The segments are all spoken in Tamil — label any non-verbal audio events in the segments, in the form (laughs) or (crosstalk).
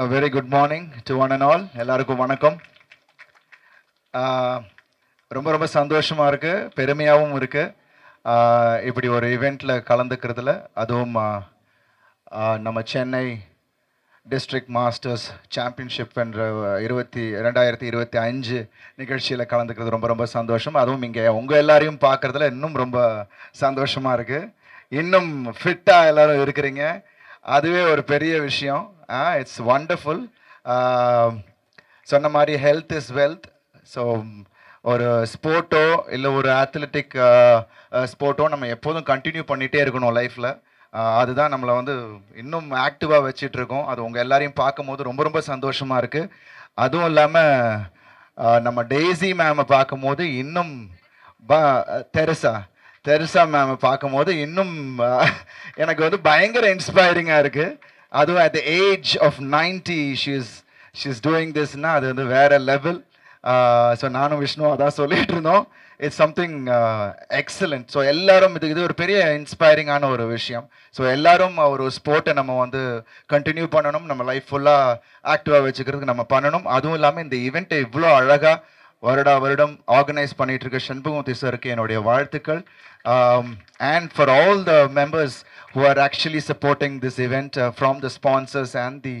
A very good morning to one and all. எல்லாருக்கும் வணக்கம். ரொம்ப ரொம்ப சந்தோஷமாக இருக்குது பெருமையாகவும் இருக்குது இப்படி ஒரு இவெண்ட்டில் கலந்துக்கிறதுல அதுவும் நம்ம சென்னை டிஸ்ட்ரிக்ட் மாஸ்டர்ஸ் சாம்பியன்ஷிப் என்ற இருபத்தி ரெண்டாயிரத்தி இருபத்தி அஞ்சு நிகழ்ச்சியில் கலந்துக்கிறது ரொம்ப ரொம்ப சந்தோஷம். அதுவும் இங்கே உங்கள் எல்லாரையும் பார்க்குறதுல இன்னும் ரொம்ப சந்தோஷமாக இருக்குது இன்னும் ஃபிட்டாக எல்லோரும் இருக்கிறீங்க. அதுவே ஒரு பெரிய விஷயம். இட்ஸ் வண்டர்ஃபுல் சொன்ன மாதிரி ஹெல்த் இஸ் வெல்த் ஸோ ஒரு ஸ்போர்ட்டோ இல்லை ஒரு அத்லெட்டிக் ஸ்போர்ட்டோ நம்ம எப்போதும் கண்டினியூ பண்ணிகிட்டே இருக்கணும் லைஃப்பில் அதுதான் நம்மளை வந்து இன்னும் ஆக்டிவாக வச்சிட்டு இருக்கோம் அது உங்கள் எல்லாரையும் பார்க்கும்போது ரொம்ப ரொம்ப சந்தோஷமாக இருக்குது அதுவும் இல்லாமல் நம்ம டெய்ஸி மேமை பார்க்கும்போது இன்னும் ப தெரசா தெரசா மேமை பார்க்கும்போது இன்னும் எனக்கு வந்து பயங்கர இன்ஸ்பைரிங்காக இருக்குது அதுவும் at the age of ninety she's she's doing Thisna அது வந்து வேற லெவல் ஸோ uh, நானும் விஷ்ணு அதான் சொல்லிட்டு இருந்தோம். இட்ஸ் சம்திங் எக்ஸலண்ட் ஸோ எல்லாரும் இது இது ஒரு பெரிய இன்ஸ்பைரிங்கான ஒரு விஷயம். ஸோ எல்லாரும் ஒரு ஸ்போர்ட்டை நம்ம வந்து கண்டினியூ பண்ணணும். நம்ம லைஃப் ஃபுல்லாக ஆக்டிவாக வச்சுக்கிறதுக்கு நம்ம பண்ணணும். அதுவும் இல்லாமல் இந்த ஈவெண்ட்டை இவ்வளோ அழகாக வருடா வருடம் ஆர்கனைஸ் பண்ணிட்டு இருக்க சண்முகமூர்த்தி சருக்கு என்னுடைய வாழ்த்துக்கள். And for all the members who are actually supporting this event uh, the sponsors and the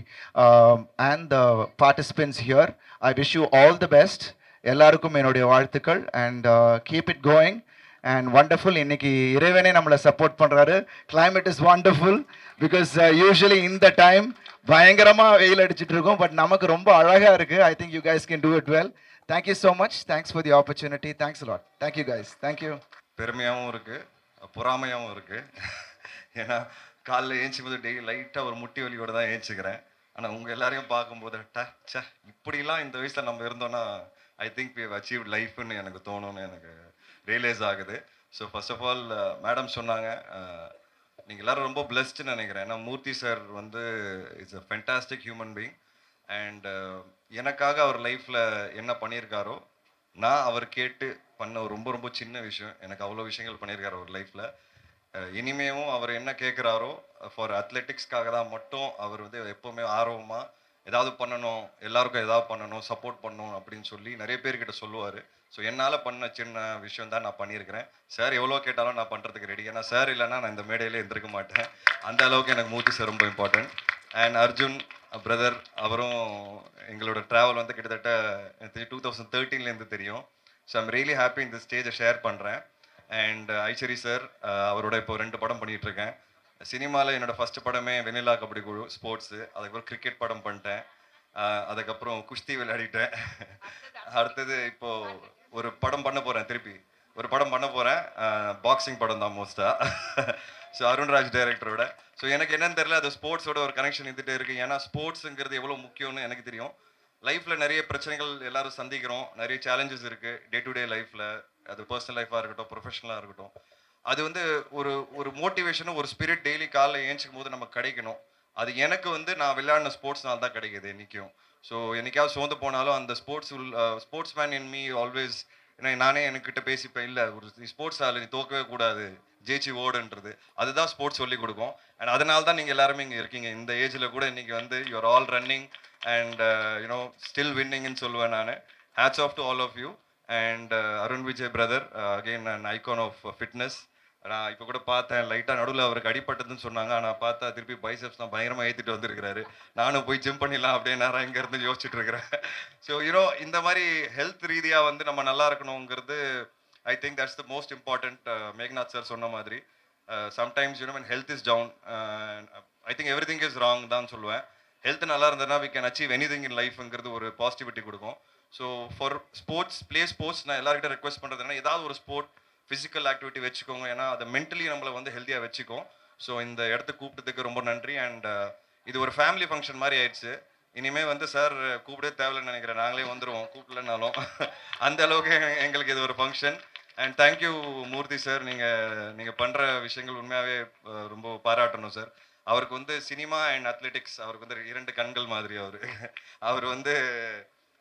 and the participants here I wish you all the best எல்லாருக்கும் என்னுடைய வாழ்த்துக்கள். And keep it going and wonderful இன்னைக்கு இறைவனே நம்மளை சப்போர்ட் பண்ணுறாரு climate is wonderful because usually இந்த டைம் பயங்கரமாக வெயில் அடிச்சிட்டு இருக்கோம். பட் நமக்கு ரொம்ப அழகாக இருக்குது I think you guys can do it well thank you so much thanks for the opportunity thanks lot thank you guys thank you பெருமையாகவும் இருக்குது பொறாமையாகவும் இருக்குது ஏன்னா காலைல ஏஞ்சும் போது டெய்லி லைட்டாக ஒரு முட்டி வலியோடு தான் ஏஞ்சிக்கிறேன். ஆனால் உங்கள் எல்லாரையும் பார்க்கும்போது ட ச்சே இப்படிலாம் இந்த வயசில் நம்ம இருந்தோன்னா ஐ திங்க் வி அச்சீவ் லைஃப்னு எனக்கு தோணும்னு எனக்கு ரியலைஸ் ஆகுது. So first of all madam சொன்னாங்க. நீங்கள் எல்லோரும் ரொம்ப பிளெஸ்ட்னு நினைக்கிறேன். ஏன்னா மூர்த்தி சார் வந்து it's a fantastic human being and uh, எனக்காக அவர் லைஃப்பில் என்ன பண்ணியிருக்காரோ நான் அவர் கேட்டு பண்ண ரொம்ப ரொம்ப சின்ன விஷயம். எனக்கு அவ்வளோ விஷயங்கள் பண்ணியிருக்காரு அவர் லைஃப்பில் இனிமேவும் அவர் என்ன கேட்குறாரோ ஃபார் அத்லெட்டிக்ஸ்க்காக தான் மட்டும் அவர் வந்து எப்போவுமே ஆர்வமாக ஏதாவது பண்ணணும் எல்லாருக்கும் ஏதாவது பண்ணணும் சப்போர்ட் பண்ணணும் அப்படின்னு சொல்லி நிறைய பேர்கிட்ட சொல்லுவார். ஸோ என்னால் பண்ண சின்ன விஷயம் தான் நான் பண்ணியிருக்கிறேன் சார் எவ்வளோ கேட்டாலும் நான் பண்ணுறதுக்கு ரெடி ஏன்னா சார் இல்லைன்னா நான் இந்த மேடையிலே இருந்திருக்க மாட்டேன். அந்த அளவுக்கு எனக்கு மூத்தி சார் ரொம்ப இம்பார்ட்டன்ட் அண்ட் அர்ஜுன் பிரதர் அவரும் எங்களோட ட்ராவல் வந்து கிட்டத்தட்ட எனக்கு டூ தௌசண்ட் தேர்ட்டீன்லேருந்து தெரியும். ஸோ ஐம் ரியலி ஹாப்பி இந்த ஸ்டேஜை ஷேர் பண்ணுறேன் அண்ட் ஐச்சரி சார் அவரோட இப்போ ரெண்டு படம் பண்ணிட்டு இருக்கேன் சினிமாவில் என்னோட ஃபர்ஸ்ட் படமே வெனிலா கபடி குழு ஸ்போர்ட்ஸு அதுக்கப்புறம் கிரிக்கெட் படம் பண்ணிட்டேன். அதுக்கப்புறம் குஸ்தி விளையாடிட்டேன். அடுத்தது இப்போ ஒரு படம் பண்ண போகிறேன் திருப்பி. ஒரு படம் பண்ண போகிறேன் பாக்ஸிங் படம் தான் மோஸ்ட்டாக ஸோ அருண்ராஜ் டைரக்டரோட ஸோ எனக்கு என்னன்னு தெரியல அது ஸ்போர்ட்ஸோட ஒரு கனெக்ஷன் இருந்துகிட்டே இருக்குது ஏன்னா ஸ்போர்ட்ஸுங்கிறது எவ்வளோ முக்கியம்னு எனக்கு தெரியும். லைஃப்பில் நிறைய பிரச்சனைகள் எல்லாரும் சந்திக்கிறோம். நிறைய சேலஞ்சஸ் இருக்குது டே டு டே லைஃப்பில் அது பர்சனல் லைஃபாக இருக்கட்டும் ப்ரொஃபஷனலாக இருக்கட்டும். அது வந்து ஒரு ஒரு மோட்டிவேஷனும் ஒரு ஸ்பிரிட் டெய்லி காலைல ஏஞ்சிக்கும் போது நமக்கு கிடைக்கணும். அது எனக்கு வந்து நான் விளையாடின ஸ்போர்ட்ஸ்னால தான் கிடைக்குது என்றைக்கும் ஸோ என்னைக்காவது சோர்ந்து போனாலும் அந்த ஸ்போர்ட்ஸ் உள் sports man in me always ஏன்னா நானே என்கிட்ட பேசிப்பேன் இல்லை ஒரு ஸ்போர்ட்ஸ் ஆள் நீ தோக்கவே கூடாது ஜெயிச்சு ஓடுன்றது. அதுதான் ஸ்போர்ட்ஸ் சொல்லி கொடுக்கும். அண்ட் அதனால தான் நீங்கள் எல்லாருமே இங்கே இருக்கீங்க. இந்த ஏஜில் கூட இன்னைக்கு வந்து you're all running and you know still வின்னிங்னு சொல்லுவேன் நான். Hats off to all of you and Arun Vijay brother again and icon of fitness நான் இப்போ கூட பார்த்தேன் லைட்டாக நடுவில் அவருக்கு அடிப்பட்டதுன்னு சொன்னாங்க. ஆனால் பார்த்தா திருப்பி பைசப்ஸ் தான் பயங்கரமாக ஏற்றிட்டு வந்திருக்கிறாரு. நானும் போய் ஜிம் பண்ணிடலாம் அப்படியே நேரம் இங்கேருந்து யோசிச்சுட்டு இருக்கிறேன். ஸோ யூனோ இந்த மாதிரி ஹெல்த் ரீதியாக வந்து நம்ம நல்லா இருக்கணுங்கிறது I think that's the most important Meghnath sir சொன்ன மாதிரி. Sometimes you know mean health is down I think everything is wrong தான் சொல்லுவேன். ஹெல்த் நல்லா இருந்ததுன்னா we can achieve anything in லைஃப்ங்கிறது ஒரு பாசிட்டிவிட்டி கொடுக்கும். So for sports play sports நான் எல்லாருக்கிட்ட ரெக்வஸ்ட் பண்ணுறதுனா ஏதாவது ஒரு ஸ்போர்ட் ஃபிசிக்கல் ஆக்டிவிட்டி வச்சுக்கோங்க. ஏன்னா அதை மென்டலி நம்மளை வந்து ஹெல்த்தியாக வச்சுக்கும். ஸோ இந்த இடத்த கூப்பிட்டதுக்கு ரொம்ப நன்றி. அண்ட் uh, இது ஒரு ஃபேமிலி ஃபங்க்ஷன் மாதிரி ஆயிடுச்சு. இனிமே வந்து சார் கூப்பிடவே தேவையில்லைன்னு நினைக்கிறேன். நாங்களே வந்துடுவோம் கூப்பிடலனாலும் (laughs) அந்த அளவுக்கு எங்களுக்கு இது ஒரு function and thank you Murthy sir நீங்கள் நீங்கள் பண்ணுற விஷயங்கள் உண்மையாகவே ரொம்ப பாராட்டணும் சார் அவருக்கு வந்து சினிமா அண்ட் அத்லெட்டிக்ஸ் அவருக்கு வந்து இரண்டு கண்கள் மாதிரி அவர். (laughs) அவர் வந்து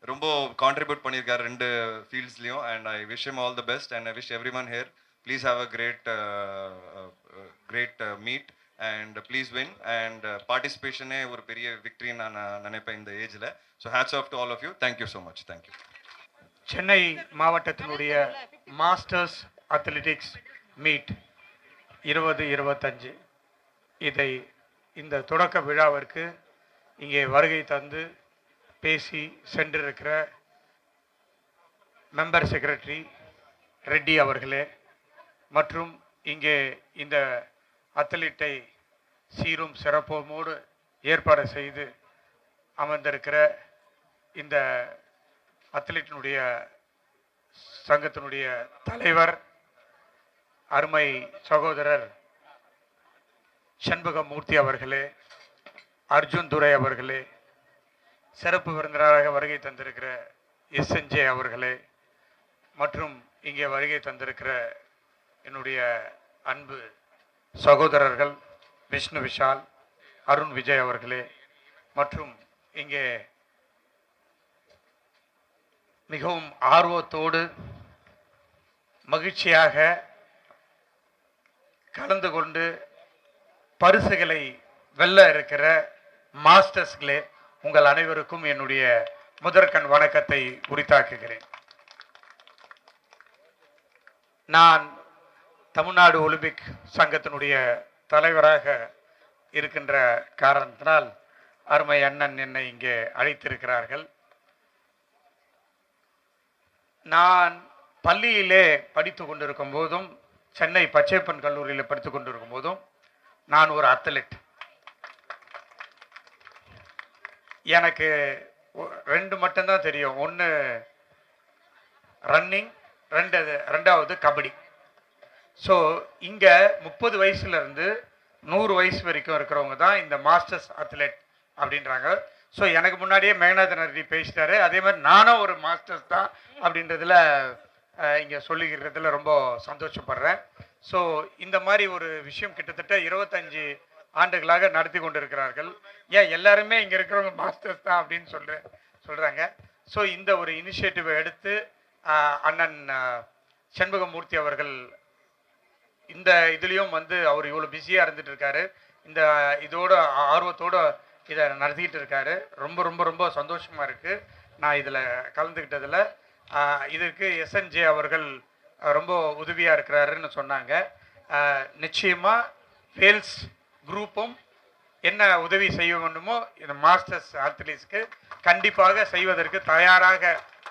ரொம்ப கான்ட்ரிபியூட் பண்ணியிருக்காரு ரெண்டு ஃபீல்ட்ஸ்லையும் and I wish em all the best and I wish every one here please have a great great meet and please win and பார்ட்டிசிபேஷனே ஒரு பெரிய விக்ட்ரின்னு நான் நான் நினைப்பேன் இந்த ஏஜில் so hats off to all of you thank you so much thank you Chennai மாவட்டத்தினுடைய மாஸ்டர்ஸ் அத்லெட்டிக்ஸ் மீட் இருபது இருபத்தஞ்சு. இதை இந்த தொடக்க விழாவிற்கு இங்கே வருகை தந்து பேசி சென்றிருக்கிற மெம்பர் செக்ரட்டரி ரெட்டி அவர்களே மற்றும் இங்கே இந்த அத்லீட்டை சீரும் சிறப்போமோடு ஏற்பாடு செய்து அமர்ந்திருக்கிற இந்த அத்லீட்டினுடைய சங்கத்தினுடைய தலைவர் அருமை சகோதரர் சண்முகமூர்த்தி அவர்களே அர்ஜுன் துரை அவர்களே சிறப்பு விருந்தினராக வருகை தந்திருக்கிற எஸ்என்ஜே அவர்களே மற்றும் இங்கே வருகை தந்திருக்கிற என்னுடைய அன்பு சகோதரர்கள் விஷ்ணு விஷால் அருண் விஜய் அவர்களே மற்றும் இங்கே மிகவும் ஆர்வத்தோடு மகிழ்ச்சியாக கலந்து கொண்டு பரிசுகளை வெல்ல இருக்கிற மாஸ்டர்ஸ்களே உங்கள் அனைவருக்கும் என்னுடைய முதற்கண் வணக்கத்தை உரித்தாக்குகிறேன். நான் தமிழ்நாடு ஒலிம்பிக் சங்கத்தினுடைய தலைவராக இருக்கின்ற காரணத்தினால் அருமை அண்ணன் என்னை இங்கே அழைத்திருக்கிறார்கள். நான் பள்ளியிலே படித்து கொண்டிருக்கும் போதும் சென்னை பச்சைப்பன் கல்லூரியில் படித்து கொண்டிருக்கும் போதும் நான் ஒரு அத்லெட் எனக்கு ஒ- ரெண்டு மட்டும்தான் தெரியும். ஒன்று ரன்னிங் ரெண்டு ரெண்டாவது கபடி. ஸோ இங்கே முப்பது வயசுலேருந்து நூறு வயசு வரைக்கும் இருக்கிறவங்க தான் இந்த மாஸ்டர்ஸ் அத்லெட் அப்படின்றாங்க. ஸோ எனக்கு முன்னாடியே மேகநாதன் ரெட்டி பேசிட்டாரு. அதே மாதிரி நானும் ஒரு மாஸ்டர்ஸ் தான் அப்படின்றதுல இங்கே சொல்லிக்கிறதுல ரொம்ப சந்தோஷப்படுறேன். ஸோ இந்த மாதிரி ஒரு விஷயம் கிட்டத்தட்ட இருபத்தஞ்சு ஆண்டுகளாக நடத்தி கொண்டிருக்கிறார்கள். ஏன் எல்லாருமே இங்கே இருக்கிறவங்க மாஸ்டர்ஸ் தான் அப்படின்னு சொல்ற சொல்கிறாங்க ஸோ இந்த ஒரு இனிஷியேட்டிவை எடுத்து அண்ணன் சண்முகமூர்த்தி அவர்கள் இந்த இதுலேயும் வந்து அவர் இவ்வளோ பிஸியாக இருந்துட்டு இருக்காரு. இந்த இதோட ஆர்வத்தோட இதை நடத்திக்கிட்டு இருக்காரு. ரொம்ப ரொம்ப ரொம்ப சந்தோஷமாக இருக்குது நான் இதில் கலந்துக்கிட்டதில் இதற்கு எஸ்என்ஜே அவர்கள் ரொம்ப உதவியாக இருக்கிறாருன்னு சொன்னாங்க. நிச்சயமாக ஃபேல்ஸ் வேல்ஸ் குரூப்பும் என்ன உதவி செய்ய வேண்டுமோ இந்த மாஸ்டர்ஸ் அத்லீட்ஸ்க்கு கண்டிப்பாக செய்வதற்கு தயாராக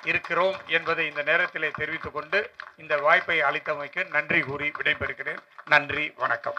இருக்கிறோம் என்பதை இந்த நேரத்திலே தெரிவித்துக்கொண்டு இந்த வாய்ப்பை அளித்தமைக்கு நன்றி கூறி விடைபெறுகிறேன். நன்றி வணக்கம்.